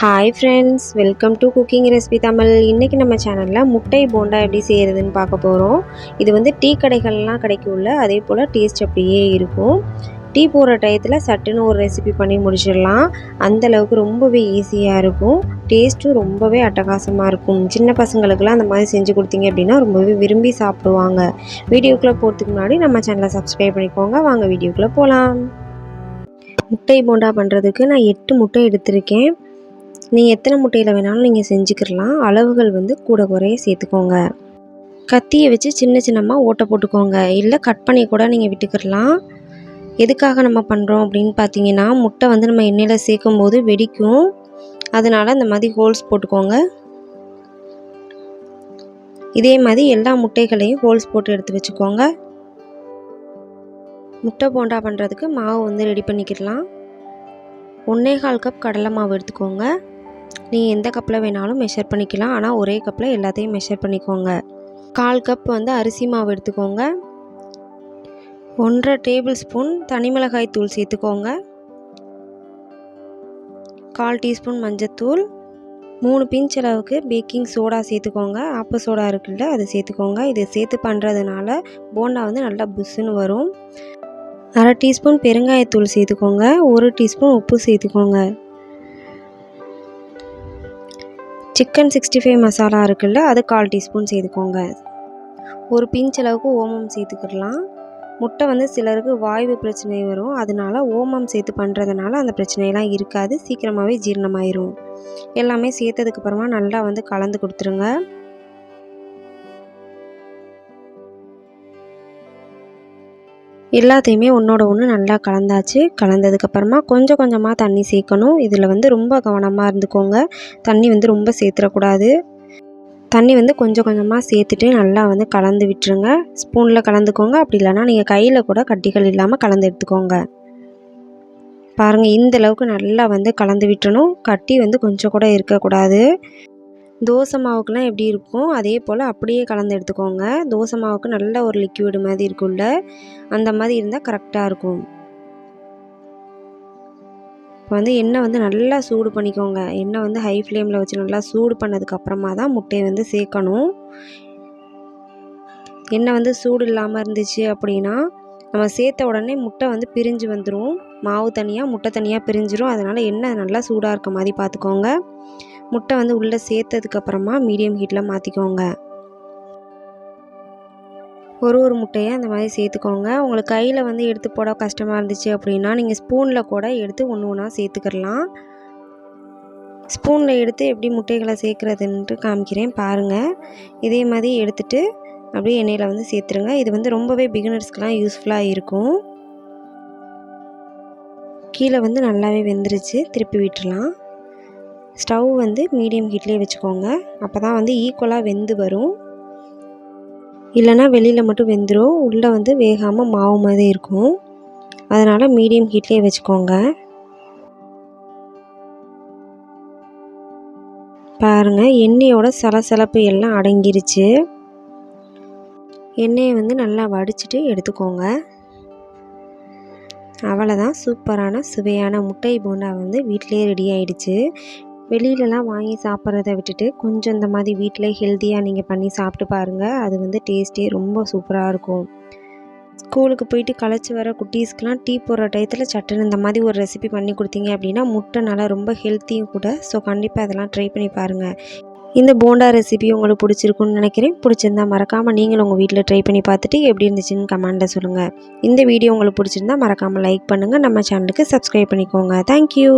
Hi friends welcome to cooking recipe Tamil இன்றைக்கி நம்ம சேனலில் முட்டை போண்டா எப்படி செய்கிறதுன்னு பார்க்க போகிறோம் இது வந்து டீ கடைகள்லாம் கிடைக்கும்ல அதே போல் டேஸ்ட் அப்படியே இருக்கும். டீ போடுற டயத்தில் சட்டுன்னு ஒரு ரெசிபி பண்ணி முடிச்சிடலாம். அந்தளவுக்கு ரொம்பவே ஈஸியாக இருக்கும். டேஸ்ட்டும் ரொம்பவே அட்டகாசமாக இருக்கும். சின்ன பசங்களுக்கெல்லாம் அந்த மாதிரி செஞ்சு கொடுத்தீங்க அப்படின்னா ரொம்பவே விரும்பி சாப்பிடுவாங்க. வீடியோக்குள்ளே போகிறதுக்கு முன்னாடி நம்ம சேனலை சப்ஸ்கிரைப் பண்ணிக்கோங்க. வாங்க வீடியோக்குள்ளே போகலாம் முட்டை போண்டா பண்ணுறதுக்கு நான் எட்டு முட்டை எடுத்திருக்கேன். நீங்கள் எத்தனை முட்டையில் வேணாலும் நீங்கள் செஞ்சுக்கிடலாம். அளவுகள் வந்து கூட குறைய சேர்த்துக்கோங்க. கத்தியை வச்சு சின்ன சின்னமாக ஓட்டை போட்டுக்கோங்க. இல்லை கட் பண்ணி கூட நீங்கள் விட்டுக்கிடலாம். எதுக்காக நம்ம பண்ணுறோம் அப்படின்னு பார்த்தீங்கன்னா முட்டை வந்து நம்ம எண்ணெயில் சேர்க்கும் போது வெடிக்கும். அதனால் இந்த மாதிரி ஹோல்ஸ் போட்டுக்கோங்க. இதே மாதிரி எல்லா முட்டைகளையும் ஹோல்ஸ் போட்டு எடுத்து வச்சுக்கோங்க. முட்டை போண்டா பண்ணுறதுக்கு மாவு வந்து ரெடி பண்ணிக்கிடலாம். ஒன்றே கால் கப் கடலை மாவு எடுத்துக்கோங்க. நீங்கள் எந்த கப்பில் வேணாலும் மெஷர் பண்ணிக்கலாம். ஆனால் ஒரே கப்பில் எல்லாத்தையும் மெஷர் பண்ணிக்கோங்க. கால் கப் வந்து அரிசி மாவு எடுத்துக்கோங்க. ஒன்றரை டேபிள் ஸ்பூன் தனிமிளகாய் தூள் சேர்த்துக்கோங்க. கால் டீஸ்பூன் மஞ்சத்தூள் மூணு பிஞ்ச் அளவுக்கு பேக்கிங் சோடா சேர்த்துக்கோங்க. ஆப்ப சோடா இருக்குல்ல அதை சேர்த்துக்கோங்க. இதை சேர்த்து பண்ணுறதுனால போண்டா வந்து நல்லா புஷ்ஷுன்னு வரும். அரை டீஸ்பூன் பெருங்காயத்தூள் சேர்த்துக்கோங்க. ஒரு டீஸ்பூன் உப்பு சேர்த்துக்கோங்க. சிக்கன் சிக்ஸ்டி ஃபைவ் மசாலா இருக்குல்ல அது கால் டீஸ்பூன் சேர்த்துக்கோங்க. ஒரு பிஞ்ச் அளவுக்கு ஓமம் சேர்த்துக்கிடலாம். முட்டை வந்து சிலருக்கு வாய்வு பிரச்சனை வரும். அதனால ஓமம் சேர்த்து பண்ணுறதுனால அந்த பிரச்சனையெல்லாம் இருக்காது. சீக்கிரமாகவே ஜீரணமாயிரும். எல்லாமே சேர்த்ததுக்கப்புறமா நல்லா வந்து கலந்து கொடுத்துருங்க. எல்லாத்தையுமே ஒன்றோட ஒன்று நல்லா கலந்தாச்சு. கலந்ததுக்கப்புறமா கொஞ்சம் கொஞ்சமாக தண்ணி சேர்க்கணும். இதில் வந்து ரொம்ப கவனமாக இருந்துக்கோங்க. தண்ணி வந்து ரொம்ப சேர்த்துடக்கூடாது. தண்ணி வந்து கொஞ்சம் கொஞ்சமாக சேர்த்துட்டு நல்லா வந்து கலந்து விட்டுருங்க. ஸ்பூனில் கலந்துக்கோங்க. அப்படி இல்லைனா நீங்கள் கையில் கூட கட்டிகள் இல்லாமல் கலந்து எடுத்துக்கோங்க. பாருங்கள் இந்த அளவுக்கு நல்லா வந்து கலந்து விட்டணும். கட்டி வந்து கொஞ்சம் கூட இருக்கக்கூடாது. தோசை மாவுக்கெலாம் எப்படி இருக்கும்? அதே போல் அப்படியே கலந்து எடுத்துக்கோங்க. தோசை மாவுக்கு நல்ல ஒரு லிக்யூடு மாதிரி இருக்கும்ல அந்த மாதிரி இருந்தால் கரெக்டாக இருக்கும். இப்போ வந்து எண்ணெய் வந்து நல்லா சூடு பண்ணிக்கோங்க. எண்ணெய் வந்து ஹை ஃப்ளேமில் வச்சு நல்லா சூடு பண்ணதுக்கப்புறமா தான் முட்டையை வந்து சேர்க்கணும். எண்ணெய் வந்து சூடு இல்லாமல் இருந்துச்சு அப்படின்னா நம்ம சேர்த்த உடனே முட்டை வந்து பிரிஞ்சு வந்துடும் மாவு தனியாக முட்டை தனியாக பிரிஞ்சிடும் அதனால் எண்ணெய் நல்லா சூடாக இருக்க மாதிரி பார்த்துக்கோங்க. முட்டை வந்து உள்ளே சேர்த்ததுக்கப்புறமா மீடியம் ஹீட்டில் மாற்றிக்கோங்க ஒரு ஒரு முட்டையை அந்த மாதிரி சேர்த்துக்கோங்க. உங்களுக்கு கையில் வந்து எடுத்து போட கஷ்டமாக இருந்துச்சு அப்படின்னா நீங்கள் ஸ்பூனில் கூட எடுத்து ஒன்று ஒன்றா சேர்த்துக்கிடலாம் ஸ்பூனில் எடுத்து எப்படி முட்டைகளை சேர்க்குறதுன்ட்டு காமிக்கிறேன். பாருங்கள் இதே மாதிரி எடுத்துகிட்டு அப்படியே எண்ணெயில் வந்து சேர்த்துருங்க. இது வந்து ரொம்பவே பிகினர்ஸ்க்கெலாம் யூஸ்ஃபுல்லாக இருக்கும். கீழே வந்து நல்லாவே வெந்துருச்சு. திருப்பி விட்டுடலாம் ஸ்டவ் வந்து மீடியம் ஹீட்லேயே வச்சுக்கோங்க. அப்போ தான் வந்து ஈக்குவலாக வெந்து வரும். இல்லைனா வெளியில் மட்டும் வெந்துடும் உள்ளே வந்து வேகாமல் மாவு மாதிரி இருக்கும். அதனால் மீடியம் ஹீட்லேயே வச்சுக்கோங்க. பாருங்கள் எண்ணெயோட சலசலப்பு எல்லாம் அடங்கிருச்சு. எண்ணெயை வந்து நல்லா வடிச்சிட்டு எடுத்துக்கோங்க. அவ்வளோதான் சூப்பரான சுவையான முட்டை போண்டா வந்து வீட்டிலே ரெடி ஆயிடுச்சு. வெளியிலலாம் வாங்கி சாப்பிட்றத விட்டுட்டு கொஞ்சம் இந்த மாதிரி வீட்டில் ஹெல்த்தியாக நீங்கள் பண்ணி சாப்பிட்டு பாருங்கள் அது வந்து டேஸ்ட்டே ரொம்ப சூப்பராக இருக்கும். ஸ்கூலுக்கு போயிட்டு களைச்சி வர குட்டீஸ்க்கெலாம் டீ போடுற டயத்தில் சட்டுன்னு இந்த மாதிரி ஒரு ரெசிபி பண்ணி கொடுத்தீங்க அப்படின்னா முட்டை நல்லா ரொம்ப ஹெல்த்தியும் கூட. ஸோ கண்டிப்பாக அதெல்லாம் ட்ரை பண்ணி பாருங்கள் இந்த போண்டா ரெசிபி உங்களுக்கு பிடிச்சிருக்குன்னு நினைக்கிறேன். பிடிச்சிருந்தா மறக்காமல் நீங்களும் உங்கள் வீட்டில் ட்ரை பண்ணி பார்த்துட்டு எப்படி இருந்துச்சுன்னு கமெண்ட்டை சொல்லுங்கள் இந்த வீடியோ உங்களுக்கு பிடிச்சிருந்தா மறக்காமல் லைக் பண்ணுங்கள் நம்ம சேனலுக்கு சப்ஸ்கிரைப் பண்ணிக்கோங்க. தேங்க்யூ